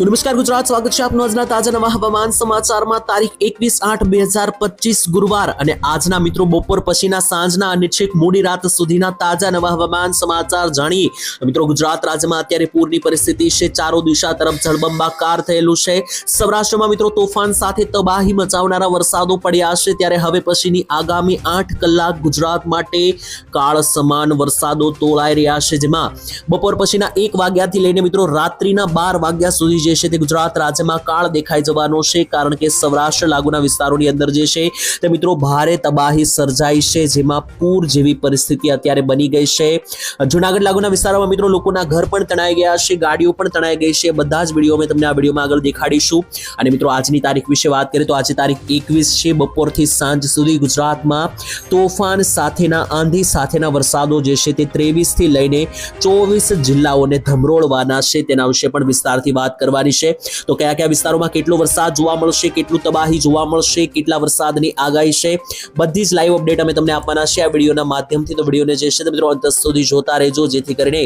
તો નમસ્કાર ગુજરાત, સ્વાગત છે આપનું આજના તાજા નવા હવામાન સમાચારમાં. તારીખ એકવીસ આઠ બે હજાર પચીસ ગુરુવાર અને આજના મિત્રો બપોર પછીના સાંજના અને છેક મોડી રાત સુધીના તાજા નવા હવામાન સમાચાર જાણીએ મિત્રો ગુજરાત રાજ્યમાં અત્યારે પૂરની પરિસ્થિતિ છે. ચારો દિશા તરફ જળબંબાકાર થયેલું છે. સૌરાષ્ટ્રમાં મિત્રો તોફાન સાથે તબાહી મચાવનારા વરસાદો પડ્યા છે. ત્યારે હવે પછીની આગામી આઠ કલાક ગુજરાત માટે કાળ સમાન વરસાદો તોળાઈ રહ્યા છે. જેમાં બપોર પછીના એક વાગ્યાથી લઈને મિત્રો રાત્રિના બાર વાગ્યા સુધી જે છે તે ગુજરાત રાજ્યમાં કાળ દેખાઈ જવાનો છે, કારણ કે સૌરાષ્ટ્ર લાગુના વિસ્તારોની અંદર જે છે તે મિત્રો ભારે તબાહી સર્જાઈ છે, જેમાં પૂર જેવી પરિસ્થિતિ અત્યારે બની ગઈ છે. જુનાગઢ લાગુના વિસ્તારોમાં મિત્રો લોકોના ઘર પણ તણાઈ ગયા છે, ગાડીઓ પણ તણાઈ ગઈ છે. બધા જ વીડિયો અમે તમને આ વિડીયોમાં આગળ દેખાડીશું. અને મિત્રો આજની તારીખ વિશે વાત કરીએ તો આજે તારીખ એકવીસ છે, બપોરથી સાંજ સુધી ગુજરાતમાં તોફાન સાથેના, આંધી સાથેના વરસાદો જે છે તે ત્રેવીસથી લઈને ચોવીસ જિલ્લાઓને ધમરોળવાના છે. તેના વિશે પણ વિસ્તારથી વાત કરવાની છે. તો કયા કયા વિસ્તારોમાં કેટલો વરસાદ જોવા મળશે, કેટલું તબાહી જોવા મળશે, કેટલા વરસાદની આગાહી છે, બધી જ લાઈવ અપડેટ અમે તમને આપવાના છે આ વિડીયોના માધ્યમથી. તો વિડીયોને જે છે મિત્રો અંત સુધી જોતા રહેજો, જેથી કરીને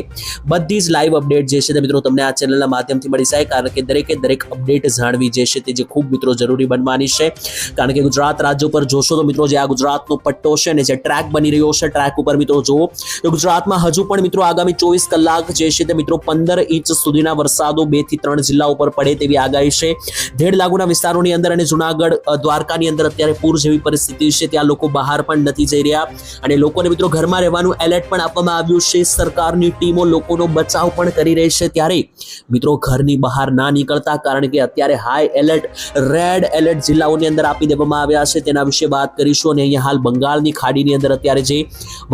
બધી જ લાઈવ અપડેટ જે છે મિત્રો તમને આ ચેનલના માધ્યમથી મળી જાય. કારણ કે દરેકે દરેક અપડેટ જાણવી જે છે તે જે ખૂબ મિત્રો જરૂરી બનવાની છે. કારણ કે ગુજરાત રાજ્ય ઉપર જોશો તો મિત્રો જે આ ગુજરાતનો પટ્ટો છે ને જે ટ્રેક બની રહ્યો છે ટ્રેક ઉપર મિત્રો જુઓ, તો ગુજરાતમાં હજુ પણ મિત્રો આગામી ચોવીસ કલાક જે છે તે મિત્રો પંદર ઇંચ સુધીના વરસાદો બેથી ત્રણ જિલ્લા ઉપર પડે તેવી આગાહી છે. ધેડ લાગુના વિસ્તારોની અંદર અને જુનાગઢ દ્વારકાની અંદર અત્યારે પૂર જેવી પરિસ્થિતિ છે. ત્યાં લોકો બહાર પણ નથી જઈ રહ્યા અને લોકોને મિત્રો ઘરમાં રહેવાનું એલર્ટ પણ આપવામાં આવ્યું છે. સરકારની ટીમો લોકોનો બચાવ પણ કરી રહી છે. ત્યારે મિત્રો ઘરની બહાર ના નીકળતા કારણ કે અત્યારે હાઈ એલર્ટ રેડ એલર્ટ જિલ્લાઓની અંદર આપી દેવામાં આવ્યા છે. તેના વિશે વાત કરીશું અને અહીંયા હાલ બંગાળની ખાડીની અંદર અત્યારે જે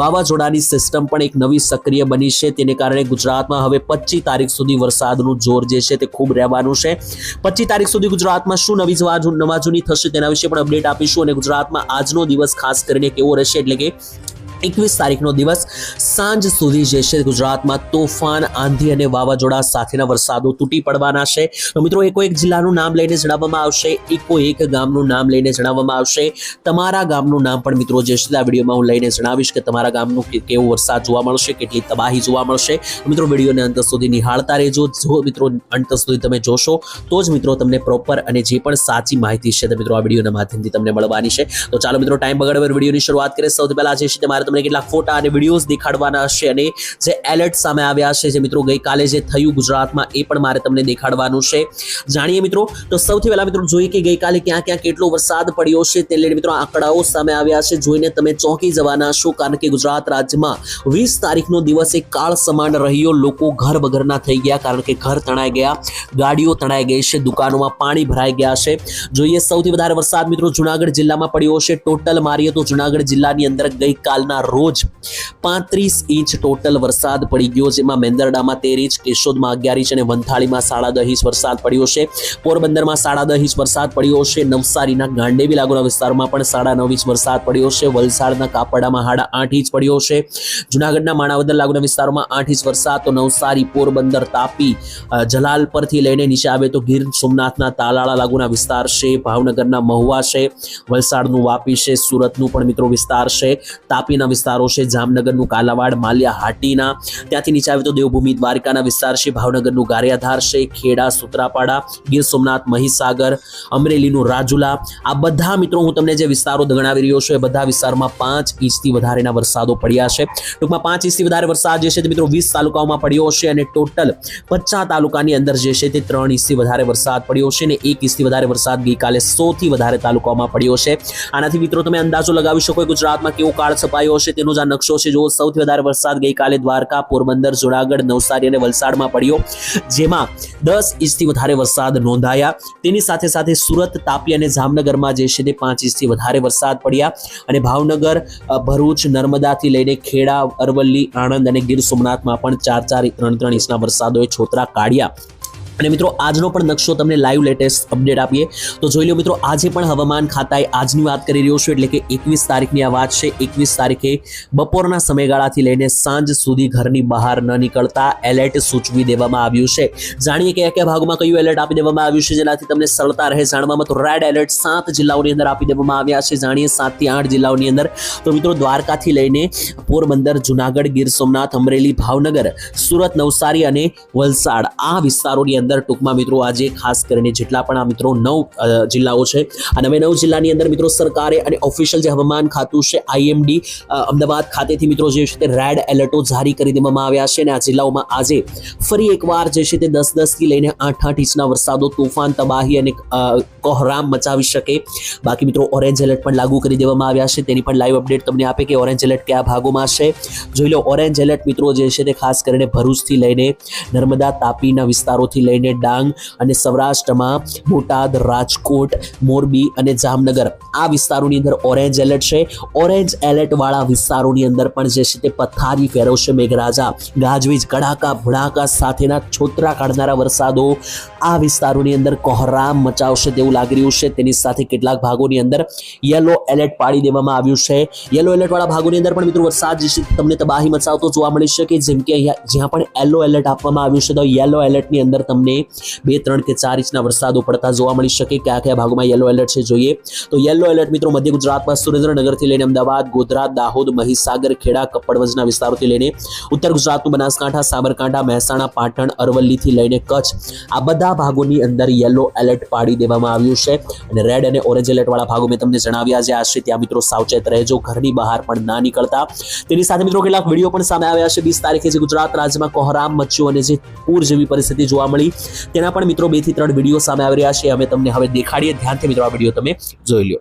વાવાઝોડાની સિસ્ટમ પણ એક નવી સક્રિય બની છે. તેને કારણે ગુજરાતમાં હવે પચીસ તારીખ સુધી વરસાદનું જોર જે છે તે ખૂબ રહેવાનું છે. પચીસ તારીખ સુધી ગુજરાતમાં શું નવી નવા નવાજૂની થશે તેના વિશે પણ અપડેટ આપીશું અને ગુજરાતમાં આજનો દિવસ ખાસ કરીને કેવો રહેશે એટલે કે એકવીસ તારીખનો દિવસ સાંજ સુધી જે છે ગુજરાતમાં તોફાન, આંધી અને વાવાઝોડા સાથેના વરસાદો તૂટી પડવાના છે. તો મિત્રો, એકો એક જિલ્લાનું નામ લઈને જણાવવામાં આવશે. એકો એક ગામનું નામ લઈને જણાવવામાં આવશે. તમારા ગામનું નામ પણ મિત્રો જે છે આ વિડીયોમાં હું લઈને જણાવીશ કે તમારા ગામનું કેવો વરસાદ જોવા મળશે, કેટલી તબાહી જોવા મળશે. મિત્રો, વિડીયોને અંત સુધી નિહાળતા રહેજો. જો મિત્રો અંત સુધી તમે જોશો, તો જ મિત્રો તમને પ્રોપર અને જે પણ સાચી માહિતી છે તે મિત્રો આ વિડીયોના માધ્યમથી તમને મળવાની છે. તો ચાલો મિત્રો ટાઈમ બગાડ વગર વિડીયોની શરૂઆત કરીએ. સૌથી પહેલા જે છે તે મારે તમને કેટલાક ફોટા અને વિડીયોઝ દેખાડવાના હશે અને જે એલર્ટ સામે આવ્યા છે, જે મિત્રો ગઈકાલે જે થયું ગુજરાતમાં, એ પણ મારે તમને દેખાડવાનું છે. જાણીએ મિત્રો, તો સૌથી પહેલા મિત્રો જોઈએ કે ગઈકાલે ક્યાં ક્યાં કેટલો વરસાદ પડ્યો છે તે લઈને મિત્રો આંકડાઓ સામે આવ્યા છે. જોઈને તમે ચોંકી જવાના છો, કારણ કે ગુજરાત રાજ્યમાં વીસ તારીખનો દિવસ એક કાળ સમાન રહ્યો. લોકો ઘર વગરના થઈ ગયા, કારણ કે ઘર તણાઈ ગયા, ગાડીઓ તણાઈ ગઈ છે, દુકાનોમાં પાણી ભરાઈ ગયા છે. જોઈએ સૌથી વધારે વરસાદ મિત્રો જુનાગઢ જિલ્લામાં પડ્યો છે ટોટલ મારીએ તો જુનાગઢ જિલ્લાની અંદર ગઈકાલના રોજ પાંત્રીસ ઇંચ ટોટલ વરસાદ પડી ગયો જેમાં મેંદરડામાં તેર ઇંચ, કેશોદમાં અગિયાર ઇંચ અને વંથાળીમાં સાડા દહ ઇંચ વરસાદ પડ્યો છે. પોરબંદરમાં સાડા દહ ઇંચ વરસાદ પડ્યો છે. નવસારીના ગાંડેવી લાગુના વિસ્તારમાં પણ સાડા નવ ઇંચ વરસાદ પડ્યો છે. વલસાડના કાપડામાં સાડા આઠ ઇંચ પડ્યો છે. જુનાગઢના માણાવદર લાગુના વિસ્તારોમાં આઠ ઇંચ વરસાદ, તો નવસારી, પોરબંદર, તાપી જલાલ પરથી લઈને નીચે આવે તો ગીર સોમનાથના તાલાળા લાગુના વિસ્તાર છે. ભાવનગરના મહુવા છે. વલસાડનું વાપી છે. સુરતનું પણ મિત્રો વિસ્તાર છે. તાપીના વિસ્તારો છે. જામનગરનું કાલાવાડ, માલિયા, હાટીના, ત્યાંથી નીચે આવે તો દેવભૂમિ, દ્વારકાના વિસ્તાર છે. ભાવનગરનું ગારિયાધાર છે. ખેડા, સુત્રાપાડા, ગીર સોમનાથ, મહીસાગર, અમરેલીનું રાજુલા. આ બધા મિત્રો હું તમને જે વિસ્તારો ગણાવી રહ્યો છું, એ બધા વિસ્તારોમાં પાંચ ઇંચથી વધારેના વરસાદો પડ્યા છે. ટૂંકમાં પાંચ ઇંચથી વધારે વરસાદ જે છે તે મિત્રો વીસ તાલુકાઓમાં પડ્યો છે અને ટોટલ પચાસ તાલુકાની અંદર જે છે તે ત્રણ ઇંચથી વધારે વરસાદ પડ્યો છે અને એક ઇંચથી વધારે વરસાદ ગઈકાલે સૌથી વધારે તાલુકાઓમાં પડ્યો છે. આનાથી મિત્રો તમે અંદાજો લગાવી શકો ગુજરાતમાં કેવો કાળ છપાયો છે, તેનો જ આ નકશો છે. જો સૌથી વધારે વરસાદ ગઈકાલે દ્વારકા પોરબંદર જુનાગઢ, નવસારી અને વલસાડમાં પડ્યો. જેમાં દસ ઇંચથી વધારે વરસાદ નોંધાયા. તેની સાથે સાથે સુરત, તાપી અને જામનગરમાં જે છે, તે પાંચ ઇંચથી વધારે વરસાદ પડ્યા. અને ભાવનગર ભરૂચ, નર્મદાથી લઈને ખેડા, અરવલ્લી, આણંદ અને ગીર સોમનાથમાં પણ ચાર ચાર ત્રણ ત્રણ ઇંચના વરસાદોએ છોતરા કાઢ્યા. અને મિત્રો, આજનો પણ નકશો તમને લાઈવ લેટેસ્ટ અપડેટ આપીએ. તો જોઈ લો મિત્રો, આજે પણ હવામાન ખાતાએ આજની વાત કરી રહ્યો છું, એટલે કે એકવીસ તારીખની આ વાત છે. એકવીસ તારીખે બપોરના સમયગાળાથી લઈને સાંજ સુધી ઘરની બહાર ન નીકળતા એલર્ટ સૂચવી દેવામાં આવ્યું છે. જાણીએ કયા કયા ભાગમાં કયું એલર્ટ આપી દેવામાં આવ્યું છે, જેનાથી તમને સરળતા રહે જાણવામાં. તો રેડ એલર્ટ સાત જિલ્લાઓની અંદર આપી દેવામાં આવ્યા છે. જાણીએ સાતથી આઠ જિલ્લાઓની અંદર. તો મિત્રો, દ્વારકાથી લઈને પોરબંદર, જુનાગઢ, ગીર સોમનાથ, અમરેલી, ભાવનગર, સુરત, નવસારી અને વલસાડ આ વિસ્તારોની અંદર અંદર ટૂંકમાં મિત્રો આજે ખાસ કરીને જેટલા પણ આ મિત્રો નવ જિલ્લાઓ છે આ નવે નવ જિલ્લાની અંદર મિત્રો સરકારે અને ઓફિશિયલ જે હવામાન ખાતું છે આઈએમડી અમદાવાદ ખાતેથી મિત્રો જે છે તે રેડ એલર્ટો જારી કરી દેવામાં આવ્યા છે, અને આ જિલ્લાઓમાં આજે ફરી એકવાર જે છે તે દસ દસથી લઈને આઠ આઠ ઇંચના વરસાદો, તોફાન, તબાહી અને કોહરામ મચાવી શકે. બાકી મિત્રો ઓરેન્જ એલર્ટ પણ લાગુ કરી દેવામાં આવ્યા છે, તેની પણ લાઈવ અપડેટ તમને આપે કે ઓરેન્જ એલર્ટ કયા ભાગોમાં છે. જોઈ લો ઓરેન્જ એલર્ટ મિત્રો જે છે તે ખાસ કરીને ભરૂચથી લઈને નર્મદા, તાપીના વિસ્તારોથી લઈને ડાંગ અને સૌરાષ્ટ્રમાં બોટાદ, રાજકોટ, મોરબી અને જામનગર. આ વિસ્તારોની અંદર ઓરેન્જ એલર્ટ છે. ઓરેન્જ એલર્ટ વાળા વિસ્તારોની અંદર પણ જે છે તે પથારી ફેરવશે મેઘરાજા. ગાજવીજ, કડાકા, ભડાકા સાથેના છોતરા કાઢનારા વરસાદો આ વિસ્તારોની અંદર કોહરામ મચાવશે તેવું લાગી રહ્યું છે. તેની સાથે કેટલાક ભાગોની અંદર યલો એલર્ટ પાડી દેવામાં આવ્યું છે. યલો એલર્ટ વાળા ભાગોની અંદર પણ મિત્રો વરસાદ જે છે તમને તબાહી મચાવતો જોવા મળી શકે. જેમ કે અહીંયા, જ્યાં પણ યલો એલર્ટ આપવામાં આવ્યું છે, તો યલો એલર્ટની અંદર તમને બે, ત્રણ કે ચાર ઇંચના વરસાદો પડતા જોવા મળી શકે કયા કયા ભાગોમાં યલો એલર્ટ છે જોઈએ. તો યલો એલર્ટ મિત્રો મધ્ય ગુજરાતમાં સુરેન્દ્રનગરથી લઈને અમદાવાદ, ગોધરા, દાહોદ, મહીસાગર, ખેડા, કપડવંજના વિસ્તારોથી લઈને ઉત્તર ગુજરાતનું બનાસકાંઠા, સાબરકાંઠા, મહેસાણા, પાટણ, અરવલ્લીથી લઈને કચ્છ આ બધા ભાગોની અંદર યલો એલર્ટ પાડી દેવામાં આવ્યું છે. અને રેડ અને ઓરેન્જ એલર્ટ વાળા ભાગો મેં તમને જણાવ્યા જે આશરે ત્યાં મિત્રો સાવચેત રહેજો. ઘરની બહાર પણ ના નીકળતા. તેની સાથે મિત્રો કેટલાક વીડિયો પણ સામે આવ્યા છે. વીસ તારીખે જે ગુજરાત રાજ્યમાં કોહરામ મચ્યું અને જે પૂર જેવી પરિસ્થિતિ જોવા મળી તેના પણ મિત્રો બેથી ત્રણ વીડિયો સામે આવી રહ્યા છે. અમે તમને હવે દેખાડીએ. ધ્યાનથી મિત્રો આ વીડિયો તમે જોઈ લો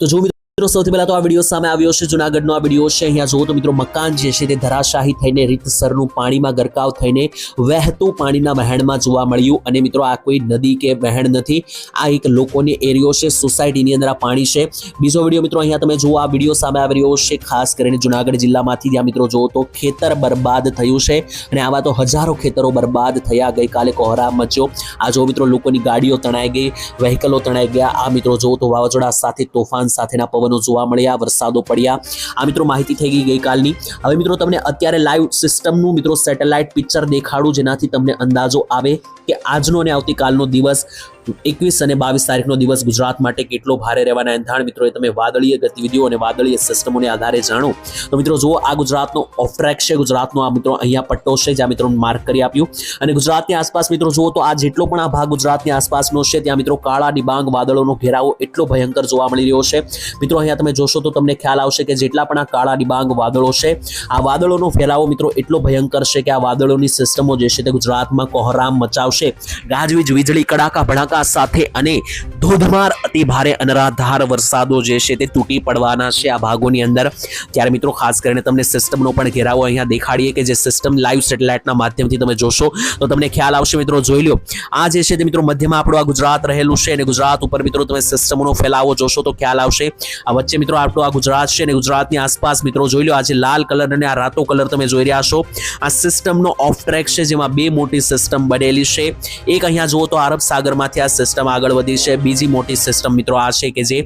તો જો સૌથી પહેલા તો આ વીડિયો સામે આવ્યો છે, જુનાગઢનો આ વીડિયો છે. અહીંયા જુઓ તો મિત્રો, મકાન જે છે તે ધરાશાહી થઈને, રીતસરનું પાણીમાં ગરકાવ થઈને, વહેતું પાણીના વહેણમાં જોવા મળ્યું. અને મિત્રો, આ કોઈ નદી કે વહેણ નથી. આ એક લોકોની એરિયો છે, સોસાયટીની અંદર આ પાણી છે. બીજો વીડિયો મિત્રો, અહીંયા તમે જુઓ, આ વીડિયો સામે આવી રહ્યો છે, ખાસ કરીને જુનાગઢ જિલ્લામાંથી. જ્યાં મિત્રો, જુઓ તો ખેતર બરબાદ થયું છે. અને આવા તો હજારો ખેતરો બરબાદ થયા, ગઈકાલે કોહરા મચ્યો. આ જો મિત્રો, લોકોની ગાડીઓ તણાઈ ગઈ, વ્હીકલો તણાઈ ગયા. આ મિત્રો, જુઓ તો વાવાઝોડા સાથે, તોફાન સાથેના પવનો જોવા મળ્યા, વરસાદો પડ્યા. આ મિત્રો માહિતી થઈ ગઈ ગઈકાલની. હવે મિત્રો તમને અત્યારે લાઈવ સિસ્ટમનું મિત્રો સેટેલાઇટ પિક્ચર દેખાડું, જેનાથી તમને અંદાજો આવે કે આજનો અને આવતીકાલનો દિવસ એકવીસ અને બાવીસ તારીખનો દિવસ ગુજરાત માટે કેટલો ભારે રહેવાના એંધાણ મિત્રો તમે વાદળીય ગતિવિધિઓ અને વાદળીય સિસ્ટમોને આધારે જાણો. તો મિત્રો, જુઓ, આ ગુજરાતનો ઓફ છે. ગુજરાતનો આ મિત્રો અહીંયા પટ્ટો છે, જ્યાં મિત્રો માર્ક કરી આપ્યું. અને ગુજરાતની આસપાસ મિત્રો, જુઓ તો આ જેટલો પણ આ ભાગ ગુજરાતની આસપાસનો છે, ત્યાં મિત્રો કાળા ડિબાંગ વાદળોનો ઘેરાવો એટલો ભયંકર જોવા મળી રહ્યો છે. મિત્રો, અહીંયા તમે જોશો તો તમને ખ્યાલ આવશે કે જેટલા પણ આ કાળા ડિબાંગ વાદળો છે, આ વાદળોનો ફેલાવો મિત્રો એટલો ભયંકર છે કે આ વાદળોની સિસ્ટમો જે છે તે ગુજરાતમાં કોહરામ મચાવશે. ગાજવીજ, વીજળી, કડાકા, ભડાકા સાથે અને ધોધમાર અતિ ભારે અનરાધાર વરસાદો જે છે તે તૂટી પડવાના છે આ ભાગોની અંદર. ત્યારે મિત્રો, ખાસ કરીને તમને સિસ્ટમનો પણ ઘેરાવો અહીંયા દેખાડીએ કે જે સિસ્ટમ લાઈવ સેટેલાઇટના માધ્યમથી તમે જોશો, તો તમને ખ્યાલ આવશે મિત્રો, જોઈ લો આ જે છે તે મિત્રો, મધ્યમાં આપણું આ ગુજરાત રહેલું છે અને ગુજરાત ઉપર મિત્રો, તમે સિસ્ટમનો ફેલાવો જોશો તો ખ્યાલ આવશે. આ વચ્ચે મિત્રો, આપણું આ ગુજરાત છે અને ગુજરાતની આસપાસ મિત્રો, જોઈ લો આ લાલ કલર અને આ રાતો કલર તમે જોઈ રહ્યા છો. આ સિસ્ટમનો ઓફ ટ્રેક છે જેમાં બે મોટી સિસ્ટમ બનેલી છે. એક અહીંયા જુઓ તો અરબ સાગરમાંથી આ સિસ્ટમ આગળ વધી છે. બીજી મોટી સિસ્ટમ મિત્રો આ છે કે જે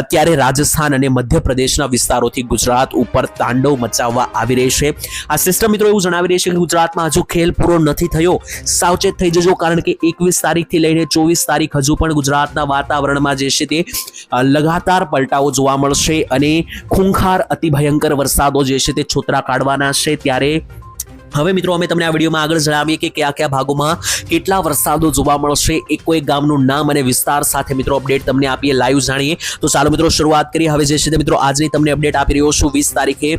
અત્યારે રાજસ્થાન અને મધ્યપ્રદેશના વિસ્તારોથી ગુજરાત ઉપર તાંડવ મચાવવા આવી રહી છે. આ સિસ્ટમ મિત્રો એવું જણાવી રહી છે કે ગુજરાતમાં હજુ ખેલ પૂરો નથી થયો. સાવચેત થઈ જજો કારણ કે એકવીસ તારીખથી લઈને ચોવીસ તારીખ હજુ પણ ગુજરાતના વાતાવરણમાં જે છે તે લગાતાર પલટાઓ જોવા મળશે અને ખૂંખાર અતિ ભયંકર વરસાદો જે છે તે છોતરા કાઢવાના છે. ત્યારે હવે મિત્રો, અમે તમને આ વિડીયોમાં આગળ જણાવીએ કે કયા કયા ભાગોમાં કેટલા વરસાદો જોવા મળશે. એક કોઈ ગામનું નામ અને વિસ્તાર સાથે મિત્રો અપડેટ તમને આપીએ લાઈવ જાણીએ. તો ચાલો મિત્રો, શરૂઆત કરીએ. હવે જે છે તે મિત્રો, આજની તમને અપડેટ આપી રહ્યો છું. વીસ તારીખે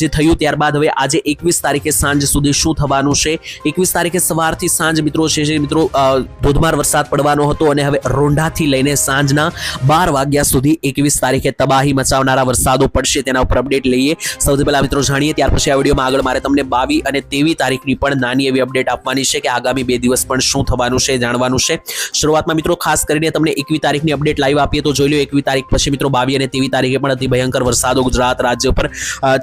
જે થયું ત્યારબાદ હવે આજે એકવીસ તારીખે સાંજ સુધી શું થવાનું છે? એકવીસ તારીખે સવારથી સાંજ મિત્રો છે મિત્રો ધોધમાર વરસાદ પડવાનો હતો અને હવે રોંઢાથી લઈને સાંજના બાર વાગ્યા સુધી એકવીસ તારીખે તબાહી મચાવનારા વરસાદો પડશે. તેના ઉપર અપડેટ લઈએ. સૌથી પહેલા મિત્રો જાણીએ, ત્યાર પછી આ વિડીયોમાં આગળ મારે તમને બાવી અને તેવી તારીખની પણ નાની એવી અપડેટ આપવાની છે કે આગામી બે દિવસ પણ શું થવાનું છે જાણવાનું છે. શરૂઆતમાં મિત્રો ખાસ કરીને તમને એકવી તારીખની અપડેટ લાઈવ આપીએ તો જોઈ લો, એકવી તારીખ પછી મિત્રો બાવી અને તેવી તારીખે પણ અતિ ભયંકર વરસાદો, ગુજરાત રાજ્ય પર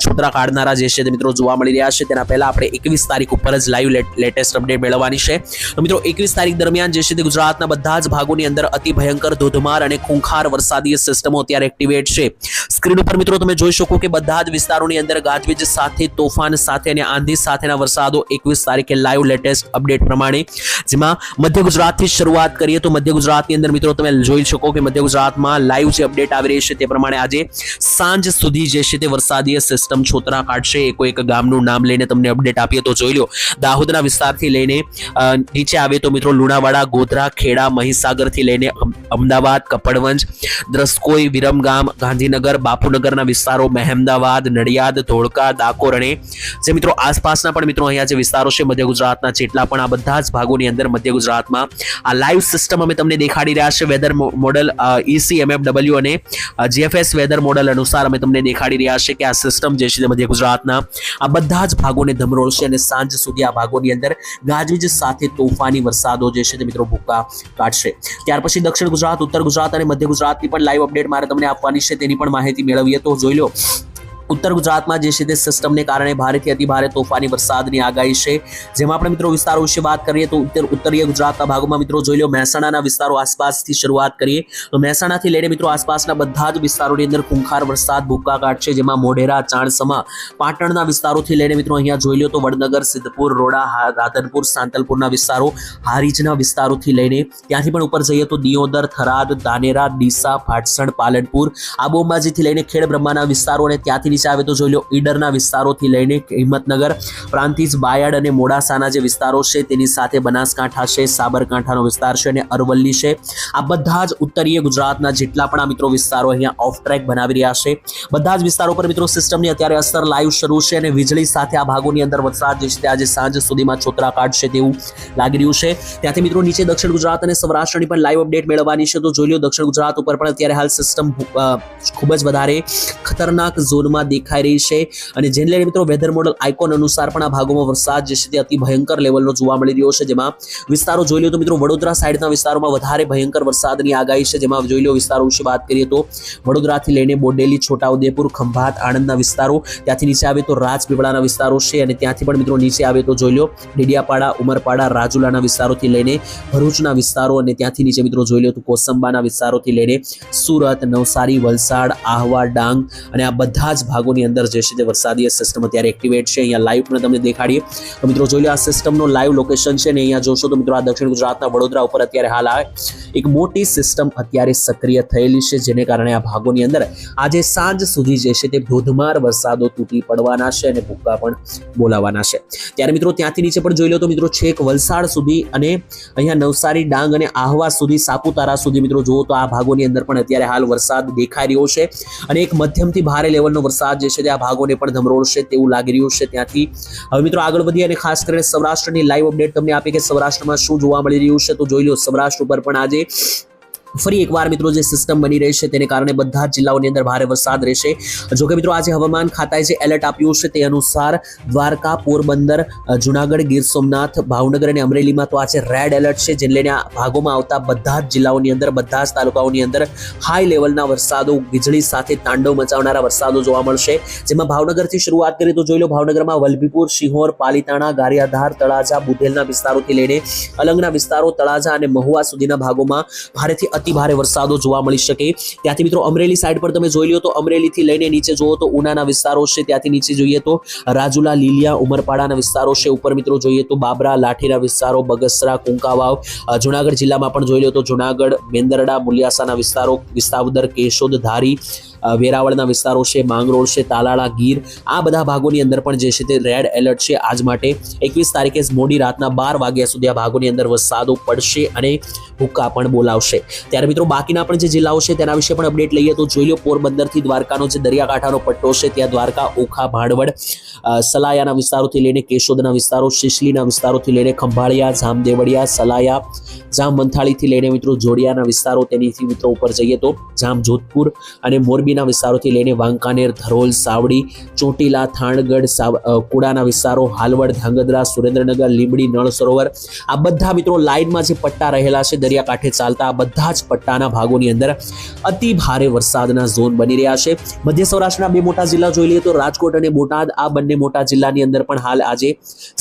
છોતરા કાઢનારા જે છે તે મિત્રો જોવા મળી રહ્યા છે. તેના પહેલા આપણે એકવીસ તારીખ ઉપર જ લાઈવ લેટેસ્ટ અપડેટ મેળવવાની છે. તો મિત્રો એકવીસ તારીખ દરમિયાન જે છે તે ગુજરાતના બધા જ ભાગોની અંદર અતિ ભયંકર ધોધમાર અને ખૂંખાર વરસાદી સિસ્ટમો અત્યારે એક્ટિવેટ છે. સ્ક્રીન ઉપર મિત્રો તમે જોઈ શકો કે બધા જ વિસ્તારોની અંદર ગાજવીજ સાથે, તોફાન સાથે અને આંધી સાથેના સુધીના વરસાદો એકવીસ તારીખે લાઈવ લેટેસ્ટ અપડેટ પ્રમાણે. જેમાં મધ્ય ગુજરાતથી શરૂઆત કરીએ તો મધ્ય ગુજરાતની અંદર મિત્રો તમે જોઈ શકો કે મધ્ય ગુજરાતમાં લાઈવ જે અપડેટ આવી રહી છે તે પ્રમાણે આજે સાંજ સુધી જે છે તે વરસાદીય સિસ્ટમ છોતરા કાઢશે. એકો એક ગામનું નામ લઈને તમને અપડેટ આપીએ તો જોઈ લો. દાહોદના વિસ્તારથી લઈને નીચે આવે તો મિત્રો લુણાવાડા, ગોધરા, ખેડા, મહીસાગરથી લઈને અમદાવાદ, કપડવંજ, દ્રસ્કોઈ, વિરમગામ, ગાંધીનગર, બાપુનગરના વિસ્તારો, મહેમદાવાદ, નડિયાદ, ધોળકા ડાકોર અને જે મિત્રો આસપાસના પણ મિત્રો અહીંયા જે વિસ્તારો છે મધ્ય ગુજરાતના, જેટલા પણ આ બધા જ ભાગોની અંદર મધ્ય ગુજરાતમાં આ લાઈવ સિસ્ટમ અમે તમને દેખાડી રહ્યા છે. વેધર મોડલ ઈસી એમએફડબલ્યુ અને જીએફએસ વેધર મોડલ અનુસાર અમે તમને દેખાડી રહ્યા છે કે આ સિસ્ટમ જે છે મધ્ય ગુજરાતના, આ બધા જ ભાગોને ધમરોળશે અને સાંજ સુધી આ ભાગોની અંદર ગાજવીજ સાથે તોફાની વરસાદો જે છે તે મિત્રો ભૂકા કાઢશે. ત્યાર પછી દક્ષિણ ગુજરાત, ઉત્તર ગુજરાત અને મધ્ય ગુજરાતની પણ લાઈવ અપડેટ મારે તમને આપવાની છે તેની પણ માહિતી મેળવીએ તો જોઈ લો. ઉત્તર ગુજરાતમાં જે છે તે સિસ્ટમને કારણે ભારેથી અતિભારે તોફાની વરસાદની આગાહી છે. જેમાં આપણે મિત્રો વિસ્તારો વિશે વાત કરીએ તો ઉત્તર, ઉત્તરીય ગુજરાતના ભાગોમાં મિત્રો જોઈ લો મહેસાણાના વિસ્તારો આસપાસથી શરૂઆત કરીએ. તો મહેસાણાથી લઈને મિત્રો આસપાસના બધા જ વિસ્તારોની અંદર ખૂંખાર વરસાદ ભૂકાકાટ છે, જેમાં મોઢેરા, ચાણસમા, પાટણના વિસ્તારોથી લઈને મિત્રો અહીંયા જોઈ લો તો વડનગર, સિદ્ધપુર, રોડા રાધનપુર, સાંતલપુરના વિસ્તારો, હારીજના વિસ્તારોથી લઈને ત્યાંથી પણ ઉપર જઈએ તો દિયોદર, થરાદ દાનેરા ડીસા, ફાટસણ, પાલનપુર આબુ અંબાજીથી લઈને ખેડ બ્રહ્માના વિસ્તારો અને ત્યાંથી નીચે આવે તો જોઈ લો, ઈડરના વિસ્તારોથી લઈને હિંમતનગર, પ્રાંતિજ, બાયડ અને મોડાસાના જે વિસ્તારો છે તેની સાથે બનાસકાંઠા છે, સાબરકાંઠાનો વિસ્તાર છે અને અરવલ્લી છે. આ બધા જ ઉત્તરીય ગુજરાતના જેટલા પણ આ મિત્રો વિસ્તારો અહીંયા ઓફ ટ્રેક બનાવી રહ્યા છે. બધા જ વિસ્તારો પર મિત્રો સિસ્ટમની અત્યારે અસર લાઈવ શરૂ છે અને વીજળી સાથે આ ભાગોની અંદર વરસાદ જે છે આજે સાંજ સુધીમાં છોતરા કાઢશે તેવું લાગી રહ્યું છે. ત્યાંથી મિત્રો નીચે દક્ષિણ ગુજરાત અને સૌરાષ્ટ્રની પણ લાઈવ અપડેટ મેળવવાની છે. તો જોઈ લો, દક્ષિણ ગુજરાત ઉપર પણ અત્યારે હાલ સિસ્ટમ ખૂબ જ વધારે ખતરનાક ઝોનમાં દેખાઈ રહી છે. અને જેને લઈને મિત્રો વેધર મોડલ આઇકોન અનુસાર પણ આ ભાગોમાં વરસાદ જે છે તે અતિ ભયંકર લેવલનો જોવા મળી રહ્યો છે. જેમાં વિસ્તારો જોઈ લો તો મિત્રો વડોદરા સાઈડના વિસ્તારોમાં વધારે ભયંકર વરસાદની આગાહી છે. જેમાં જોઈ લો વિસ્તારો વિશે વાત કરીએ તો વડોદરાથી લઈને બોડેલી, છોટાઉદેપુર, ખંભાત, આણંદના વિસ્તારો, ત્યાંથી નીચે આવે તો રાજપીપળાના વિસ્તારો છે. અને ત્યાંથી પણ મિત્રો નીચે આવે તો જોઈ લો ડેડિયાપાડા, ઉમરપાડા, રાજુલાના વિસ્તારોથી લઈને ભરૂચના વિસ્તારો અને ત્યાંથી નીચે મિત્રો જોઈ લો તો કોસંબાના વિસ્તારોથી લઈને સુરત, નવસારી, વલસાડ, આહવા, ડાંગ અને આ બધા જ ભાગોની અંદર જે છે તે વરસાદી સિસ્ટમ અત્યારે એક્ટિવેટ છે. અહીંયા લાઈવ પણ તમને દેખાડીએ. તો મિત્રો જોઈ લો આ સિસ્ટમનો લાઈવ લોકેશન છે ને અહીંયા જોશો તો મિત્રો આ દક્ષિણ ગુજરાતના વડોદરા ઉપર અત્યારે હાલ આવે એક મોટી સિસ્ટમ અત્યારે સક્રિય થયેલી છે, જેને કારણે આ ભાગોની અંદર આજે સાંજ સુધી જે છે તે ધોધમાર વરસાદો તૂટી પડવાના છે અને ભૂક્કા પણ બોલાવાના છે. ત્યારે મિત્રો ત્યાંથી નીચે પણ જોઈ લો તો મિત્રો છેક વલસાડ સુધી અને અહીંયા નવસારી, ડાંગ અને આહવા સુધી, સાપુતારા સુધી મિત્રો જુઓ તો આ ભાગોની અંદર પણ અત્યારે હાલ વરસાદ દેખાઈ રહ્યો છે અને એક મધ્યમથી ભારે લેવલનો વરસાદ જે છે તે આ ભાગોને પણ ધમરોળશે તેવું લાગી રહ્યું છે ત્યાંથી. હવે મિત્રો આગળ વધીએ અને ખાસ કરીને સૌરાષ્ટ્રની લાઈવ અપડેટ તમને આપી કે સૌરાષ્ટ્રમાં શું જોવા મળી રહ્યું છે તો જોઈ લો સૌરાષ્ટ્ર ઉપર પણ આજે ફરી એકવાર મિત્રો જે સિસ્ટમ બની રહી છે તેને કારણે બધા જ જિલ્લાઓની અંદર ભારે વરસાદ રહેશે. જો કે મિત્રો આજે હવામાન ખાતાએ જે એલર્ટ આપ્યું છે તે અનુસાર દ્વારકા, પોરબંદર, જુનાગઢ, ગીર સોમનાથ, ભાવનગર અને અમરેલીમાં તો આજે રેડ એલર્ટ છે, જેને લઈને આ ભાગોમાં આવતા બધા જ જિલ્લાઓની અંદર, બધા જ તાલુકાઓની અંદર હાઈ લેવલના વરસાદો, વીજળી સાથે તાંડવ મચાવનારા વરસાદો જોવા મળશે. જેમાં ભાવનગરથી શરૂઆત કરીએ તો જોઈ લો ભાવનગરમાં વલભીપુર, શિહોર, પાલીતાણા, ગારિયાધાર, તળાજા, બુધેલના વિસ્તારોથી લઈને અલંગના વિસ્તારો, તળાજા અને મહુવા સુધીના ભાગોમાં ભારેથી અતિ ભારે વરસાદો જોવા મળી શકે. ત્યાંથી મિત્રો અમરેલી સાઈડ પર તમે જોઈ લો તો અમરેલીથી લઈને નીચે જુઓ તો ઉનાના વિસ્તારો છે, ત્યાંથી નીચે જોઈએ તો રાજુલા, લીલિયા, ઉમરપાડાના વિસ્તારો છે. ઉપર મિત્રો જોઈએ તો બાબરા લાઠીના વિસ્તારો, બગસરા, કુંકાવાવ જુનાગઢ જિલ્લામાં પણ જોઈ લો તો જુનાગઢ, મેંદરડા મુલિયાસાના વિસ્તારો વિસ્તાવદર કેશોદ, ધારી વેરાવળના વિસ્તારો છે, માંગરોળ છે, તાલાળા, ગીર, આ બધા ભાગોની અંદર પણ જે છે તે રેડ એલર્ટ છે. આજ માટે એકવીસ તારીખે મોડી રાતના બાર વાગ્યા સુધી આ ભાગોની અંદર વરસાદો પડશે અને હુક્કા પણ બોલાવશે. ત્યારે મિત્રો બાકીના પણ જે જિલ્લાઓ છે તેના વિશે પણ અપડેટ લઈએ તો જોઈ લો પોરબંદરથી દ્વારકાનો જે દરિયાકાંઠાનો પટ્ટો છે ત્યાં દ્વારકા, ઓખા, ભાડવડ સલાયાના વિસ્તારોથી લઈને કેશોદના વિસ્તારો, શિશલીના વિસ્તારોથી લઈને ખંભાળિયા, જામદેવડિયા, સલાયા જામ લઈને મિત્રો જોડિયાના વિસ્તારો તેનીથી મિત્રો ઉપર જઈએ તો જામ જોધપુર અને મોરબીના વિસ્તારોથી લઈને વાંકાનેર, ધરોલ, સાવડી, ચોટીલા, થાણગઢ કુડાના વિસ્તારો, હાલવડ, ધાંગધ્રા, સુરેન્દ્રનગર, લીંબડી, નળ સરોવર આ બધા મિત્રો લાઇનમાં જે પટ્ટા રહેલા છે દરિયાકાંઠે ચાલતા આ બધા જ પટ્ટાના ભાગોની અંદર અતિ ભારે વરસાદના ઝોન બની રહ્યા છે. મધ્ય સૌરાષ્ટ્રના બે મોટા જિલ્લા જોઈ લઈએ તો રાજકોટ અને બોટાદ, આ બંને મોટા જિલ્લાની અંદર પણ હાલ આજે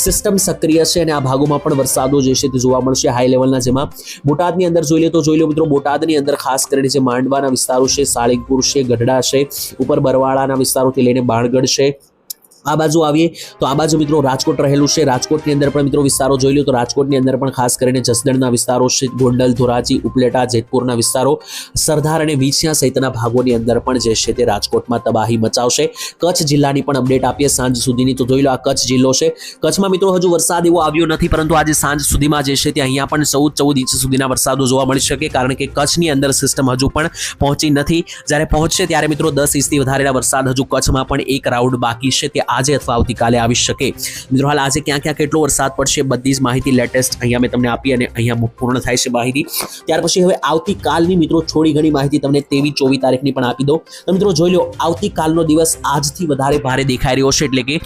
સિસ્ટમ સક્રિય છે અને આ ભાગોમાં પણ વરસાદો જે છે તે જોવા મળશે હાઈ લેવલના જેમાં બોટાદની અંદર જોઈ લે તો જોઈ લો મિત્રો, બોટાદની અંદર ખાસ કરીને જે માંડવાના વિસ્તારો છે, સાળીંગપુર છે, ગઢડા છે, ઉપર બરવાળાના વિસ્તારોથી લઈને બાણગઢ છે આ બાજુ આવીએ તો આ બાજુ મિત્રો રાજકોટ રહેલું છે. રાજકોટની અંદર પણ મિત્રો વિસ્તારો જોઈ લો તો રાજકોટની અંદર પણ ખાસ કરીને જસદણના વિસ્તારો છે ગોંડલ, ધોરાજી, ઉપલેટા, જેતપુરના વિસ્તારો સરદાર અને વીછિયા સહિતના ભાગોની અંદર પણ જે છે તે રાજકોટમાં તબાહી મચાવશે. કચ્છ જિલ્લાની પણ અપડેટ આપીએ સાંજ સુધીની તો જોઈ લો આ કચ્છ જિલ્લો છે. કચ્છમાં મિત્રો હજુ વરસાદ એવો આવ્યો નથી પરંતુ આજે સાંજ સુધીમાં જે છે તે અહીંયા પણ ચૌદ ચૌદ ઇંચ સુધીના વરસાદો જોવા મળી શકે કારણ કે કચ્છની અંદર સિસ્ટમ હજુ પણ પહોંચી નથી. જ્યારે પહોંચશે ત્યારે મિત્રો દસ ઇંચથી વધારેના વરસાદ હજુ કચ્છમાં પણ એક રાઉન્ડ બાકી છે. તે આજે અથવા આવતીકાલે આવી શકે. મિત્રો, હાલ આજે ક્યાં ક્યાં કેટલો વરસાદ પડશે બધી જ માહિતી લેટેસ્ટ અહીંયા મેં તમને આપી અને અહીંયા પૂર્ણ થાય છે માહિતી. ત્યાર પછી હવે આવતીકાલની મિત્રો થોડી ઘણી માહિતી તમને તેવી ચોવીસ તારીખની પણ આપી દો તો મિત્રો, જોઈ લો, આવતીકાલનો દિવસ આજથી વધારે ભારે દેખાઈ રહ્યો છે. એટલે કે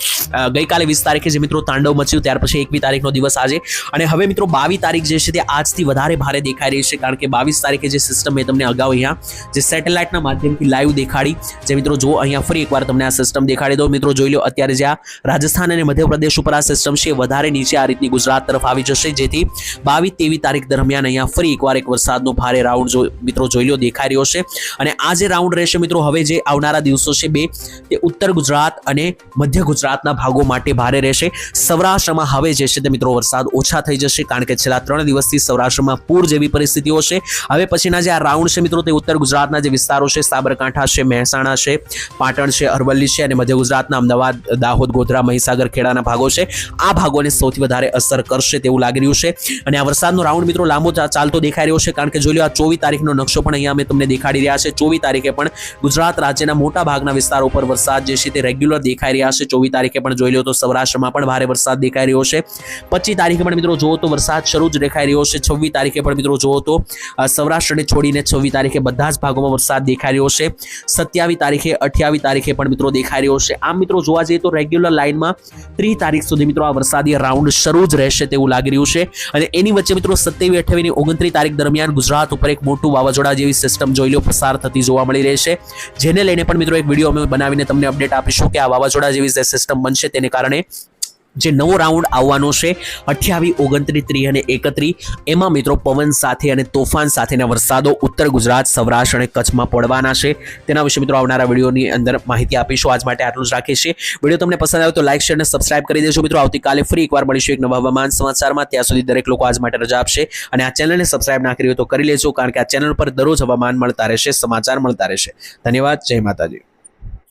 ગઈકાલે વીસ તારીખે જે મિત્રો તાંડવ મચ્યું, ત્યાર પછી એકવી તારીખનો દિવસ આજે. અને હવે મિત્રો, બાવીસ તારીખ જે છે તે આજથી વધારે ભારે દેખાઈ રહી છે, કારણ કે બાવીસ તારીખે જે સિસ્ટમ મેં તમને અગાઉ અહીંયા જે સેટેલાઇટના માધ્યમથી લાઈવ દેખાડી. જે મિત્રો, જો અહીંયા ફરી એકવાર તમને આ સિસ્ટમ દેખાડી દો મિત્રો, જોઈ લો, અત્યારે જે જ્યાં રાજસ્થાન અને મધ્યપ્રદેશ ઉપર આ સિસ્ટમ છે, વધારે નીચે આ રીતની ગુજરાત તરફ આવી જશે. જેથી બાવીસ તેવી તારીખ દરમિયાન અહીંયા ફરી એકવાર એક વરસાદનો ભારે રાઉન્ડ મિત્રો જોઈ લો, દેખાઈ રહ્યો છે. અને આ જે રાઉન્ડ રહેશે મિત્રો, હવે જે આવનારા દિવસો છે બે, તે ઉત્તર ગુજરાત અને મધ્ય ગુજરાતના ભાગો માટે ભારે રહેશે. સૌરાષ્ટ્રમાં હવે જે છે તે મિત્રો, વરસાદ ઓછા થઈ જશે, કારણ કે છેલ્લા ત્રણ દિવસથી સૌરાષ્ટ્રમાં પૂર જેવી પરિસ્થિતિઓ છે. હવે પછીના જે આ રાઉન્ડ છે મિત્રો, તે ઉત્તર ગુજરાતના જે વિસ્તારો છે, સાબરકાંઠા છે, મહેસાણા છે, પાટણ છે, અરવલ્લી છે અને મધ્ય ગુજરાતના અમદાવાદ દાહોદ, ગોધરા, મહીસાગર, ખેડાના ભાગો છે. આ ભાગોને સૌથી વધારે અસર કરશે તેવું લાગી રહ્યું છે. અને આ વરસાદનો રાઉન્ડ મિત્રો લાંબો ચાલતો દેખાઈ રહ્યો છે. કારણ કે જોઈ લો, આ ચોવીસ તારીખનો નકશો પણ અહીંયા અમે તમને દેખાડી રહ્યા છે. ચોવીસ તારીખે પણ ગુજરાત રાજ્યના મોટા ભાગના વિસ્તારો પર વરસાદ જે છે તે રેગ્યુલર દેખાઈ રહ્યા છે. ચોવીસ તારીખે પણ જોઈ લો તો સૌરાષ્ટ્રમાં પણ ભારે વરસાદ દેખાઈ રહ્યો છે. પચીસ તારીખે પણ મિત્રો જુઓ તો વરસાદ શરૂ જ દેખાઈ રહ્યો છે. છવ્વીસ તારીખે પણ મિત્રો જુઓ તો સૌરાષ્ટ્રને છોડીને છવ્વીસ તારીખે બધા જ ભાગોમાં વરસાદ દેખાઈ રહ્યો છે. સત્યાવીસ તારીખે, અઠ્યાવીસ તારીખે પણ મિત્રો દેખાઈ રહ્યો છે. આમ મિત્રો જોવા જઈએ તો રેગ્યુલર લાઇનમાં ત્રીસ તારીખ સુધી મિત્રો આ વરસાદી રાઉન્ડ શરૂ જ રહેશે તેવું લાગી રહ્યું છે. અને એની વચ્ચે મિત્રો સત્યાવી અઠ્યાવીસ ઓગણત્રીસ તારીખ દરમિયાન ગુજરાત ઉપર એક મોટું વાવાઝોડા જેવી સિસ્ટમ જોઈ લો, પસાર થતી જોવા મળી રહી છે. જેને લઈને પણ મિત્રો એક વીડિયો અમે બનાવીને તમને અપડેટ આપીશું કે આ વાવાઝોડા જેવી જે સિસ્ટમ બનશે તેને કારણે જે નવો રાઉન્ડ આવવાનો છે અઠ્યાવીસ ઓગણત્રીસ, ત્રીસ અને એકત્રીસ. એમાં મિત્રો પવન સાથે અને તોફાન સાથેના વરસાદો ઉત્તર ગુજરાત, સૌરાષ્ટ્ર અને કચ્છમાં પડવાના છે. તેના વિશે મિત્રો આવનારા વિડીયોની અંદર માહિતી આપીશું. આજ માટે આટલું જ રાખીએ છીએ. વીડિયો તમને પસંદ આવ્યો તો લાઇક શેર અને સબસ્ક્રાઇબ કરી દેજો. મિત્રો આવતીકાલે ફરી એકવાર મળીશું એક નવા હવામાન સમાચારમાં. ત્યાં સુધી દરેક લોકો આજ માટે રજા આપશે. અને આ ચેનલને સબસ્ક્રાઇબ ના કરી હોય તો કરી લેજો, કારણ કે આ ચેનલ પર દરરોજ હવામાન મળતા રહેશે, સમાચાર મળતા રહેશે. ધન્યવાદ. જય માતાજી.